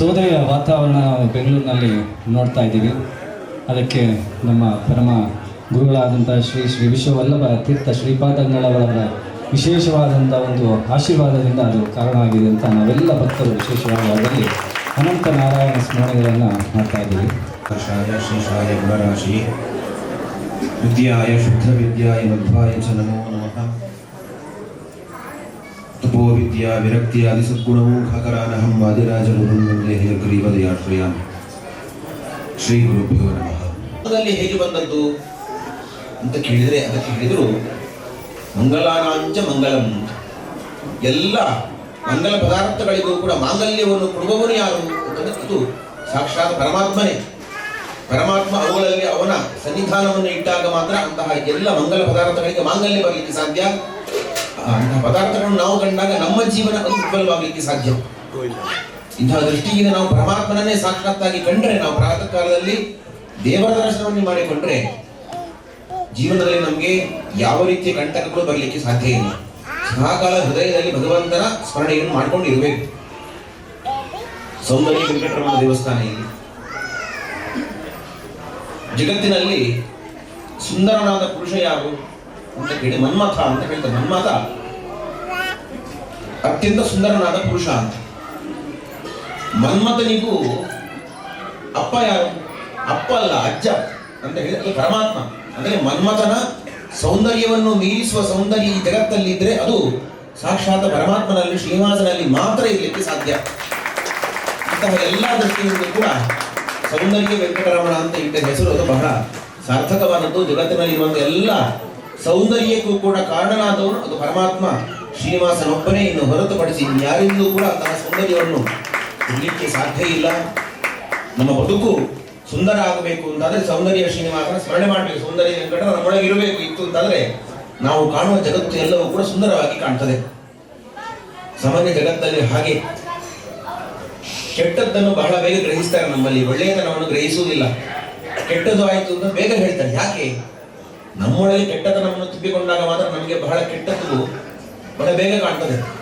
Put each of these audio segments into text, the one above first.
ಸೋದರಿಯ ವಾತಾವರಣ ನಾವು ಬೆಂಗಳೂರಿನಲ್ಲಿ ನೋಡ್ತಾ ಇದ್ದೀವಿ. ಅದಕ್ಕೆ ನಮ್ಮ ಪರಮ ಗುರುಗಳಾದಂಥ ಶ್ರೀ ಶ್ರೀ ವಿಶ್ವವಲ್ಲಭ ತೀರ್ಥ ಶ್ರೀಪಾದಂಗಳವರ ವಿಶೇಷವಾದಂಥ ಒಂದು ಆಶೀರ್ವಾದದಿಂದ ಅದು ಕಾರಣವಾಗಿದೆ ಅಂತ ನಾವೆಲ್ಲ ಭಕ್ತರು ವಿಶೇಷವಾದಲ್ಲಿ ಅನಂತ ನಾರಾಯಣ ಸ್ಮರಣೆಗಳನ್ನು ಮಾಡ್ತಾ ಇದ್ದೀವಿ. ಶ್ರೀ ವಿದ್ಯಾಯ ಶುದ್ಧ ವಿದ್ಯಾಯ ಮಧ್ವಾಯ ಚ ನಮೋ. ವಿದ್ಯಾ ವಿರಕ್ತಿಯಾದಿ ಸದ್ಗುಣಮೂಖಕರಾನಹಂ ವಾದಿರಾಜರು ಗ್ರೀವದ ಹೇಗ್ರೀವದಯಾಶ್ರಯಾಂ ಶ್ರೀ ಗುರುಭ್ಯೋ ನಮಃ. ಹೇಗೆ ಬಂದದ್ದು ಅಂತ ಕೇಳಿದರೆ ಅದಕ್ಕೆ ಹೇಳಿದರು, ಮಂಗಲಾನಾಂಚ ಮಂಗಲಂ. ಎಲ್ಲ ಮಂಗಲ ಪದಾರ್ಥಗಳಿಗೂ ಕೂಡ ಮಾಂಗಲ್ಯವನ್ನು ಕೊಡುವವನು ಯಾರು ಅಂತಂದ್ರೆ ಸಾಕ್ಷಾತ್ ಪರಮಾತ್ಮನೇ. ಪರಮಾತ್ಮ ಅವುಗಳಲ್ಲಿ ಅವನ ಸನ್ನಿಧಾನವನ್ನು ಇಟ್ಟಾಗ ಮಾತ್ರ ಅಂತಹ ಎಲ್ಲ ಮಂಗಲ ಪದಾರ್ಥಗಳಿಗೆ ಮಾಂಗಲ್ಯ ಬರಲಿಕ್ಕೆ ಸಾಧ್ಯ. ಅಂತಹ ಪದಾರ್ಥಗಳನ್ನು ನಾವು ಕಂಡಾಗ ನಮ್ಮ ಜೀವನ ಅದು ಸಾಧ್ಯ. ಇಂತಹ ದೃಷ್ಟಿಯಿಂದ ನಾವು ಪರಮಾತ್ಮನನ್ನೇ ಸಾಕ್ಷಾತ್ತಾಗಿ ಕಂಡ್ರೆ, ನಾವು ಪ್ರಾತಃ ಕಾಲದಲ್ಲಿ ದೇವರ ದರ್ಶನವನ್ನು ಮಾಡಿಕೊಂಡ್ರೆ ಜೀವನದಲ್ಲಿ ನಮಗೆ ಯಾವ ರೀತಿಯ ಕಂಟಕಗಳು ಬರಲಿಕ್ಕೆ ಸಾಧ್ಯ ಇಲ್ಲ. ಸದಾಕಾಲ ಹೃದಯದಲ್ಲಿ ಭಗವಂತನ ಸ್ಮರಣೆಯನ್ನು ಮಾಡಿಕೊಂಡು ಇರಬೇಕು ಸೌಂದರ್ಯ ವೆಂಕಟರಮಣ ದೇವಸ್ಥಾನ ಇಲ್ಲಿ. ಜಗತ್ತಿನಲ್ಲಿ ಸುಂದರನಾದ ಪುರುಷ ಯಾರು? ಅಂತ ಹೇಳಿ ಮನ್ಮಥ ಅಂತ ಹೇಳ್ತಾರೆ. ಮನ್ಮಥ ಅತ್ಯಂತ ಸುಂದರನಾದ ಪುರುಷ ಅಂತ. ಮನ್ಮಥನಿಗೂ ಅಪ್ಪ ಯಾರು? ಅಪ್ಪ ಅಲ್ಲ, ಅಜ್ಜ ಅಂತ ಹೇಳಿದ್ರೆ ಪರಮಾತ್ಮ. ಅಂದ್ರೆ ಮನ್ಮಥನ ಸೌಂದರ್ಯವನ್ನು ಮೀರಿಸುವ ಸೌಂದರ್ಯ ಈ ಜಗತ್ತಲ್ಲಿ ಇದ್ರೆ ಅದು ಸಾಕ್ಷಾತ್ ಪರಮಾತ್ಮನಲ್ಲಿ, ಶ್ರೀನಿವಾಸನಲ್ಲಿ ಮಾತ್ರ ಇರಲಿಕ್ಕೆ ಸಾಧ್ಯ. ಅಂತಹ ಎಲ್ಲ ದೃಷ್ಟಿಯಿಂದ ಕೂಡ ಸೌಂದರ್ಯ ವೆಂಕಟರಮಣ ಅಂತ ಇಟ್ಟ ಹೆಸರು ಅದು ಬಹಳ ಸಾರ್ಥಕವಾದದ್ದು. ಜಗತ್ತಿನಲ್ಲಿರುವಂತಹ ಎಲ್ಲ ಸೌಂದರ್ಯಕ್ಕೂ ಕೂಡ ಕಾರಣನಾದವನು ಅದು ಪರಮಾತ್ಮ. ಶ್ರೀನಿವಾಸನೊಬ್ಬನೇ ಇನ್ನು ಹೊರತುಪಡಿಸಿ ಯಾರಿಂದಲೂ ಕೂಡ ತನ್ನ ಸೌಂದರ್ಯವನ್ನು ಇರಲಿಕ್ಕೆ ಸಾಧ್ಯ ಇಲ್ಲ. ನಮ್ಮ ಬದುಕು ಸುಂದರ ಆಗಬೇಕು ಅಂತಾದ್ರೆ ಸೌಂದರ್ಯ ಶ್ರೀನಿವಾಸನ ಸ್ಮರಣೆ ಮಾಡಬೇಕು. ಸೌಂದರ್ಯ ವೆಂಕಟ ನಮ್ಮೊಳಗೆ ಇರಬೇಕು, ಇತ್ತು ಅಂತಂದ್ರೆ ನಾವು ಕಾಣುವ ಜಗತ್ತು ಎಲ್ಲವೂ ಕೂಡ ಸುಂದರವಾಗಿ ಕಾಣ್ತದೆ. ಸಾಮಾನ್ಯ ಜಗತ್ತಲ್ಲಿ ಹಾಗೆ. ಕೆಟ್ಟದ್ದನ್ನು ಬಹಳ ಬೇಗ ಗ್ರಹಿಸ್ತಾರೆ ನಮ್ಮಲ್ಲಿ. ಒಳ್ಳೆಯತನವನ್ನು ಗ್ರಹಿಸುವುದಿಲ್ಲ. ಕೆಟ್ಟದ್ದು ಆಯಿತು ಅಂತ ಬೇಗ ಹೇಳ್ತಾರೆ. ಯಾಕೆ? ನಮ್ಮೊಳಗೆ ಕೆಟ್ಟತನವನ್ನು ತುಂಬಿಕೊಂಡಾಗ ಮಾತ್ರ ನಮಗೆ ಬಹಳ ಕೆಟ್ಟದ್ದು ಬಹಳ ಬೇಗ ಕಾಣ್ತದೆ.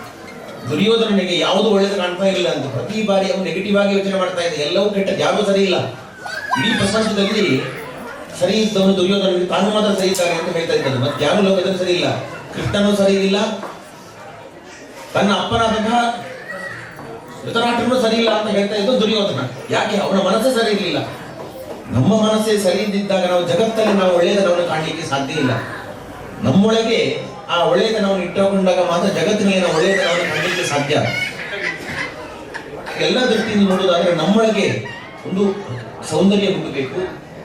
ದುರ್ಯೋಧನನಿಗೆ ಯಾವುದು ಒಳ್ಳೆಯದು ಕಾಣ್ತಾ ಇಲ್ಲ ಅಂತ ಪ್ರತಿ ಬಾರಿ ಅವನು ನೆಗೆಟಿವ್ ಆಗಿ ಯೋಚನೆ ಮಾಡ್ತಾ ಇದೆ. ಎಲ್ಲವೂ ಕೆಟ್ಟದ್ದು ಯಾವುದು ಸರಿ ಇಲ್ಲ. ಇಡೀ ಪ್ರಪಂಚದಲ್ಲಿ ಸರಿ ಇದ್ದವನು ದುರ್ಯೋಧನ ತಾನು ಮಾತ್ರ ಸರಿ ಇದ್ದಾರೆ ಅಂತ ಹೇಳ್ತಾ ಇದ್ದಾನೆ. ಮತ್ತೆ ಯಾರು ಲೋಕದಲ್ಲಿ ಸರಿ ಇಲ್ಲ? ಕೃಷ್ಣನೂ ಸರಿ ಇಲ್ಲ. ತನ್ನ ಅಪ್ಪನಾದಂತಹ ಧೃತರಾಷ್ಟ್ರನು ಸರಿ ಇಲ್ಲ ಅಂತ ಹೇಳ್ತಾ ಇದ್ದು ದುರ್ಯೋಧನ. ಯಾಕೆ? ಅವನ ಮನಸ್ಸು ಸರಿ ಇರಲಿಲ್ಲ. ನಮ್ಮ ಮನಸ್ಸೇ ಸರಿ ಇದ್ದಾಗ ನಾವು ಜಗತ್ತಲ್ಲಿ ನಾವು ಒಳ್ಳೆಯದನ್ನು ಕಾಣಲಿಕ್ಕೆ ಸಾಧ್ಯ ಇಲ್ಲ. ನಮ್ಮೊಳಗೆ ಆ ಒಳ್ಳೆಯತನವನ್ನು ಇಟ್ಟುಕೊಂಡಾಗ ಮಾತ್ರ ಜಗತ್ತಿನ ನಾವು ಒಳ್ಳೆಯತನವನ್ನು ಕಾಣಲಿಕ್ಕೆ ಸಾಧ್ಯ. ಎಲ್ಲ ದೃಷ್ಟಿಯಿಂದ ನೋಡೋದಾದ್ರೆ ನಮ್ಮೊಳಗೆ ಒಂದು ಸೌಂದರ್ಯ ಹುಟ್ಟಬೇಕು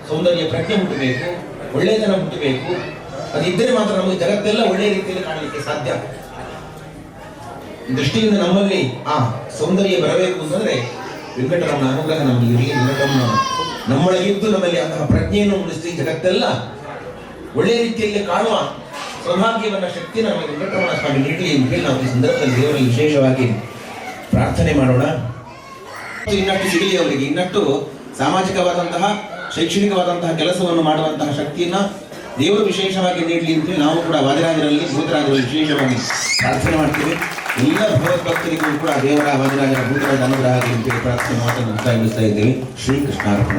ಸೌಂದರ್ಯ ಪ್ರಜ್ಞೆ ಹುಟ್ಟಬೇಕು ಒಳ್ಳೆಯತನ ಹುಟ್ಟಬೇಕು ಅದಿದ್ದರೆ ಮಾತ್ರ ನಮಗೆ ಜಗತ್ತೆಲ್ಲ ಒಳ್ಳೆಯ ರೀತಿಯಲ್ಲಿ ಕಾಣಲಿಕ್ಕೆ ಸಾಧ್ಯ. ದೃಷ್ಟಿಯಿಂದ ನಮ್ಮಲ್ಲಿ ಆ ಸೌಂದರ್ಯ ಬರಬೇಕು ಅಂತಂದ್ರೆ ವೆಂಕಟರಮಣ ಅನುಗ್ರಹ ನಮಗೆ ಇರಲಿ ವೆಂಕಟರಮಣ ನಮ್ಮೊಳಗಿದ್ದು ನಮ್ಮಲ್ಲಿ ಅಂತಹ ಪ್ರಜ್ಞೆಯನ್ನು ಮೂಡಿಸಿ ಜಗತ್ತೆಲ್ಲ ಒಳ್ಳೆಯ ರೀತಿಯಲ್ಲಿ ಕಾಣುವ ಸೌಭಾಗ್ಯವನ್ನ ಶಕ್ತಿನ ನಮಗೆ ವೆಂಕಟರಮಣ ಸ್ವಾಮಿ ನೀಡಲಿ ಎಂದು ಹೇಳಿ ನಾವು ಈ ಸಂದರ್ಭದಲ್ಲಿ ದೇವರಲ್ಲಿ ವಿಶೇಷವಾಗಿ ಪ್ರಾರ್ಥನೆ ಮಾಡೋಣ. ಇನ್ನಷ್ಟು ಸಿಗಲಿ ಅವರಿಗೆ ಇನ್ನಷ್ಟು ಸಾಮಾಜಿಕವಾದಂತಹ, ಶೈಕ್ಷಣಿಕವಾದಂತಹ ಕೆಲಸವನ್ನು ಮಾಡುವಂತಹ ಶಕ್ತಿಯನ್ನ ದೇವರು ವಿಶೇಷವಾಗಿ ನೀಡಲಿ ಅಂತ ಹೇಳಿ ನಾವು ಕೂಡ ವಾದಿರಾಜರಲ್ಲಿ, ಭೂತರಾಜರಲ್ಲಿ ವಿಶೇಷವಾಗಿ ಪ್ರಾರ್ಥನೆ ಮಾಡ್ತೀವಿ. ಎಲ್ಲ ಭಗವದ್ಭಕ್ತರಿಗೂ ಕೂಡ ದೇವರ ವಾದಿರಾಜರ ಭೂತರಾಜ ಅನುಗ್ರಹ ಆಗಿ ಅಂತ ಹೇಳಿ ಪ್ರಾರ್ಥನೆ ಮಾತನ್ನು ಮುಕ್ತಾಯಗೊಳಿಸ್ತಾ ಇದ್ದೇವೆ. ಶ್ರೀ ಕೃಷ್ಣಾರ್ಪಣ